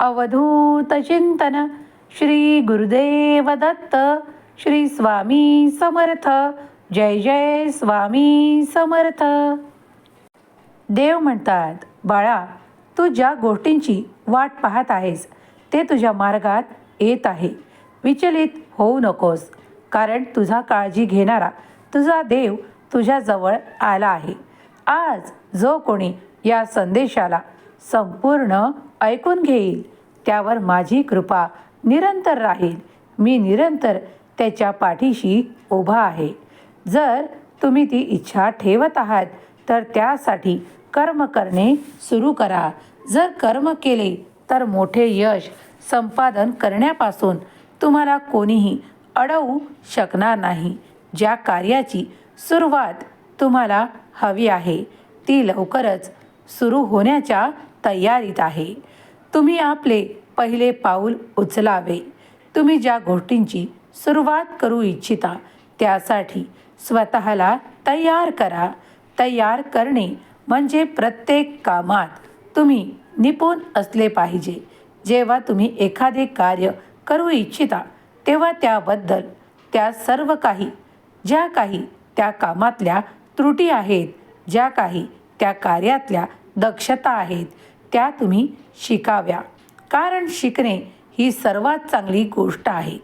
अवधूत चिंतन। श्री गुरुदेव दत्त श्री स्वामी समर्थ। जय जय स्वामी समर्थ। देव म्हणतात बाळा तू ज्या गोष्टींची वाट पाहत आहेस ते तुझ्या मार्गात येत आहे. विचलित होऊ नकोस कारण तुझा काळजी घेणारा तुझा देव तुझ्याजवळ आला आहे. आज जो कोणी या संदेशाला संपूर्ण ऐकून घेईल. त्यावर माझी कृपा निरंतर राहील. मी निरंतर त्याच्या पाठीशी उभा आहे. जर तुम्ही ती इच्छा ठेवत आहात तर त्यासाठी कर्म करणे सुरू करा. जर कर्म केले तर मोठे यश संपादन करण्यापासून तुम्हाला कोणीही अडवू शकणार नाही. ज्या कार्याची सुरुवात तुम्हाला हवी आहे ती लवकरच सुरू होण्याच्या तयारीत आहे. तुम्ही आपले पहिले पाऊल उचलावे. तुम्ही ज्या गोष्टींची सुरुवात करू इच्छिता त्यासाठी स्वतःला तयार करा. तयार करणे म्हणजे प्रत्येक कामात तुम्ही निपुण असले पाहिजे. जेव्हा तुम्ही एखादे कार्य करू इच्छिता तेव्हा त्याबद्दल त्या सर्व काही ज्या काही त्या कामातल्या त्रुटी आहेत ज्या काही त्या कार्यातल्या दक्षता आहेत त्या तुम्ही शिकाव्या. कारण शिकणे ही सर्वात चांगली गोष्ट आहे.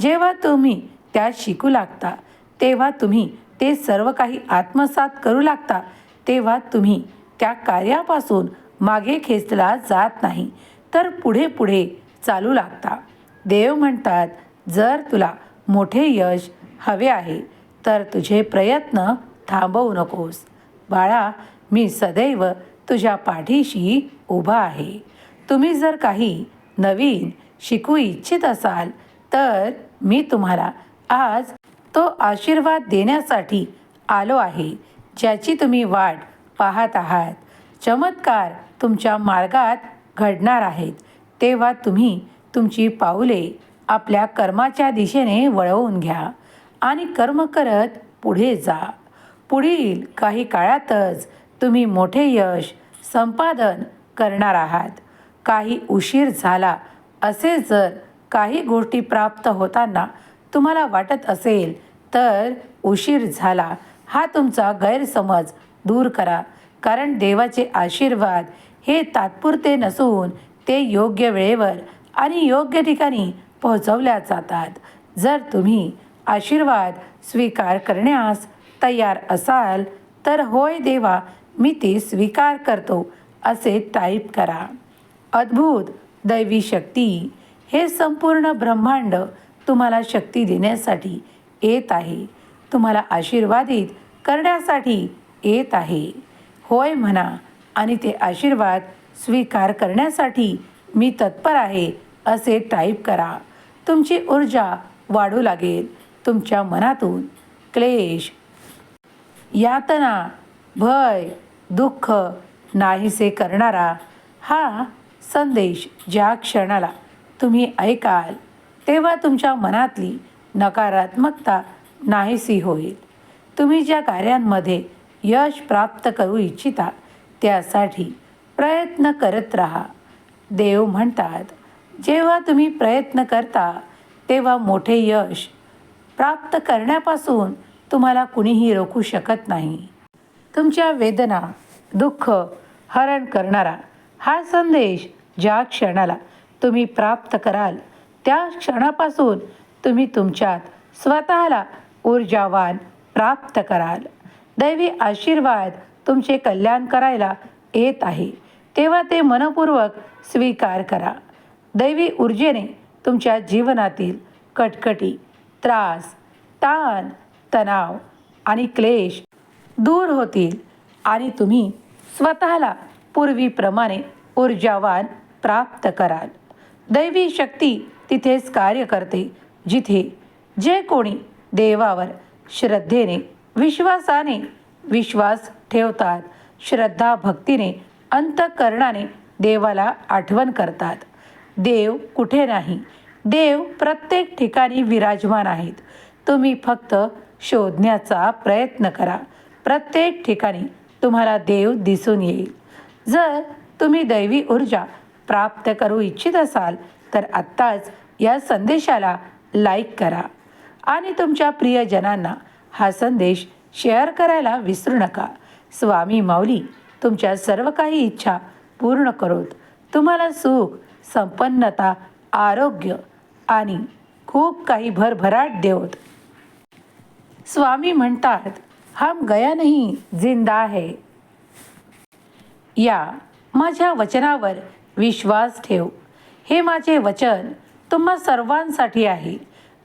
जेव्हा तुम्ही त्या शिकू लागता तेव्हा तुम्ही ते सर्व काही आत्मसात करू लागता तेव्हा तुम्ही त्या कार्यापासून मागे खेचला जात नाही तर पुढे पुढे चालू लागता. देव म्हणतात जर तुला मोठे यश हवे आहे तर तुझे प्रयत्न थांबवू नकोस. बाळा मी सदैव तुझ्या पाठीशी उभा आहे. तुम्ही जर काही नवीन शिकू इच्छित असाल तर मी तुम्हाला आज तो आशीर्वाद देण्यासाठी आलो आहे ज्याची तुम्ही वाट पाहत आहात. चमत्कार तुमच्या मार्गात घडणार आहेत. तेव्हा तुम्ही तुमची पाऊले आपल्या कर्माच्या दिशेने वळवून घ्या आणि कर्म करत पुढे जा. पुढील काही काळातच तुम्ही मोठे यश संपादन करणार आहात. काही उशीर झाला असे जर काही गोष्टी प्राप्त होताना तुम्हाला वाटत असेल तर उशीर झाला हा तुमचा गैरसमज दूर करा. कारण देवाचे आशीर्वाद हे तात्पुरते नसून ते योग्य वेळेवर आणि योग्य ठिकाणी पोहोचवल्या जातात. जर तुम्ही आशीर्वाद स्वीकार करण्यास तयार असाल तर होय देवा मी ती स्वीकार करतो असे टाईप करा. अद्भुत! दैवी शक्ती! हे संपूर्ण ब्रह्मांड तुम्हाला शक्ती देण्यासाठी येत आहे. तुम्हाला आशीर्वादित करण्यासाठी येत आहे. होय म्हणा आणि ते आशीर्वाद स्वीकार करण्यासाठी मी तत्पर आहे असे टाईप करा. तुमची ऊर्जा वाढू लागेल तुमच्या मनातून क्लेश यातना भय दुःख नाहीसे करणारा हा संदेश ज्या क्षणाला तुम्ही ऐकाल तेव्हा तुमच्या मनातली नकारात्मकता नाहीसी होईल. तुम्ही ज्या कार्यांमध्ये यश प्राप्त करू इच्छिता त्यासाठी प्रयत्न करत राहा. देव म्हणतात जेव्हा तुम्ही प्रयत्न करता तेव्हा मोठे यश प्राप्त करण्यापासून तुम्हाला कुणीही रोखू शकत नाही. तुमच्या वेदना दुःख हरण करणारा हा संदेश ज्या क्षणाला तुम्ही प्राप्त कराल त्या क्षणापासून तुम्ही तुमच्यात स्वतःला ऊर्जावान प्राप्त कराल. दैवी आशीर्वाद तुमचे कल्याण करायला येत आहे. तेव्हा ते मनपूर्वक स्वीकार करा. दैवी ऊर्जेने तुमच्या जीवनातील कटकटी त्रास ताण तणाव आणि क्लेश दूर होतील आणि तुम्ही स्वतःला पूर्वीप्रमाणे ऊर्जावान प्राप्त कराल. दैवी शक्ती तिथेच कार्य करते जिथे जे कोणी देवावर श्रद्धेने विश्वासाने विश्वास ठेवतात श्रद्धा भक्तीने अंतकरणाने देवाला आठवण करतात. देव कुठे नाही देव प्रत्येक ठिकाणी विराजमान आहेत. तुम्ही फक्त शोधण्याचा प्रयत्न करा. प्रत्येक ठिकाणी तुम्हाला देव दिसून येईल. जर तुम्ही दैवी ऊर्जा प्राप्त करू इच्छित असाल तर आत्ताच या संदेशाला लाईक करा आणि तुमच्या प्रियजनांना हा संदेश शेअर करायला विसरू नका. स्वामी माऊली तुमच्या सर्व काही इच्छा पूर्ण करोत. तुम्हाला सुख संपन्नता आरोग्य आणि खूप काही भरभराट देवत. स्वामी म्हणतात हम गया नहीं जिंदा है। या माझ्या वचनावर विश्वास ठेव। हे माझे वचन तुम्हा सर्वांसाठी आहे।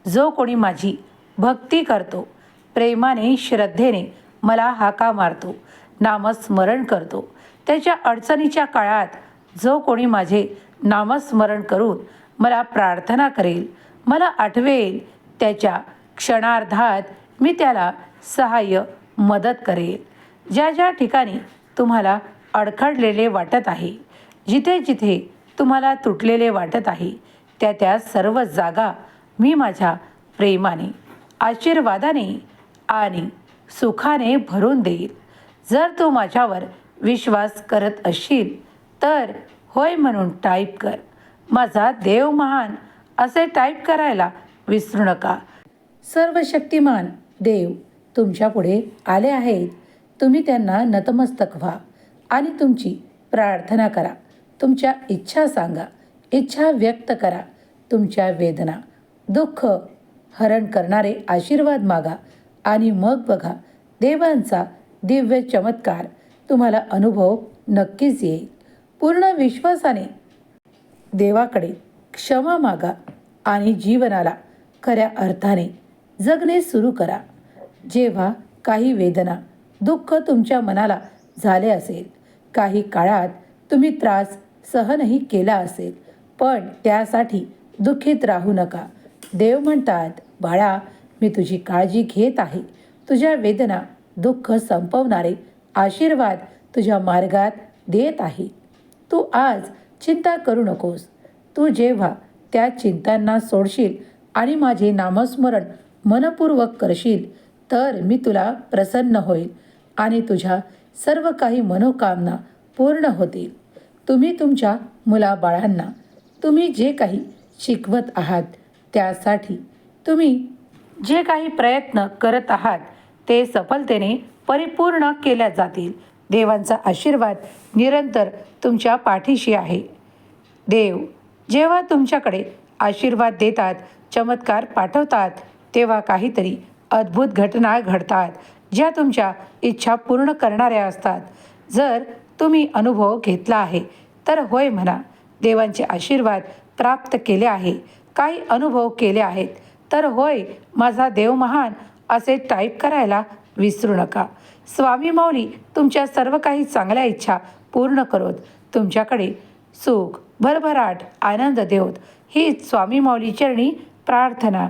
जो कोणी माझी भक्ती करतो प्रेमाने श्रद्धेने मला हाका मारतो नामस्मरण करतो त्याच्या अडचणीच्या काळात जो कोणी माझे नामस्मरण करून मला प्रार्थना करेल मला आठवेल त्याच्या क्षणार्धात मी त्याला सहाय्य मदत करेल. ज्या ज्या ठिकाणी तुम्हाला अडखडलेले वाटत आहे जिथे जिथे तुम्हाला तुटलेले वाटत आहे त्या त्या सर्व जागा मी माझ्या प्रेमाने आशीर्वादाने आणि सुखाने भरून देईल. जर तू माझ्यावर विश्वास करत असशील तर होय म्हणून टाईप कर. माझा देव महान असे टाईप करायला विसरू नका. सर्व शक्तिमान देव तुमच्यापुढे आले आहेत तुम्ही त्यांना नतमस्तक व्हा आणि तुमची प्रार्थना करा. तुमच्या इच्छा सांगा इच्छा व्यक्त करा तुमच्या वेदना दुःख हरण करणारे आशीर्वाद मागा आणि मग बघा देवांचा दिव्य चमत्कार तुम्हाला अनुभव नक्कीच येईल. पूर्ण विश्वासाने देवाकडे क्षमा मागा आणि जीवनाला खऱ्या अर्थाने जगणे सुरू करा. जेव्हा काही वेदना दुःख तुमच्या मनाला झाले असेल काही काळात तुम्ही त्रास सहनही केला असेल पण त्यासाठी दुःखीत राहू नका. देव म्हणतात बाळा मी तुझी काळजी घेत आहे. तुझ्या वेदना दुःख संपवणारे आशीर्वाद तुझ्या मार्गात देत आहे. तू आज चिंता करू नकोस. तू जेव्हा त्या चिंतांना सोडशील आणि माझे नामस्मरण मनपूर्वक करशील तर मी तुला प्रसन्न होईल आणि तुझ्या सर्व काही मनोकामना पूर्ण होतील. तुम्ही तुमच्या मुलाबाळांना तुम्ही जे काही शिकवत आहात त्यासाठी तुम्ही जे काही प्रयत्न करत आहात ते सफलतेने परिपूर्ण केल्या जातील. देवांचा आशीर्वाद निरंतर तुमच्या पाठीशी आहे. देव जेव्हा तुमच्याकडे आशीर्वाद देतात चमत्कार पाठवतात तेव्हा काहीतरी अद्भुत घटना घडतात ज्या तुमच्या इच्छा पूर्ण करणाऱ्या असतात. जर तुम्ही अनुभव घेतला आहे तर होय म्हणा. देवांचे आशीर्वाद प्राप्त केले आहे. काही अनुभव केले आहेत तर होय माझा देव महान असे टाईप करायला विसरू नका. स्वामी माऊली तुमच्या सर्व काही चांगल्या इच्छा पूर्ण करोत. तुमच्याकडे सुख भरभराट आनंद देवत. ही स्वामी माऊली चरणी प्रार्थना.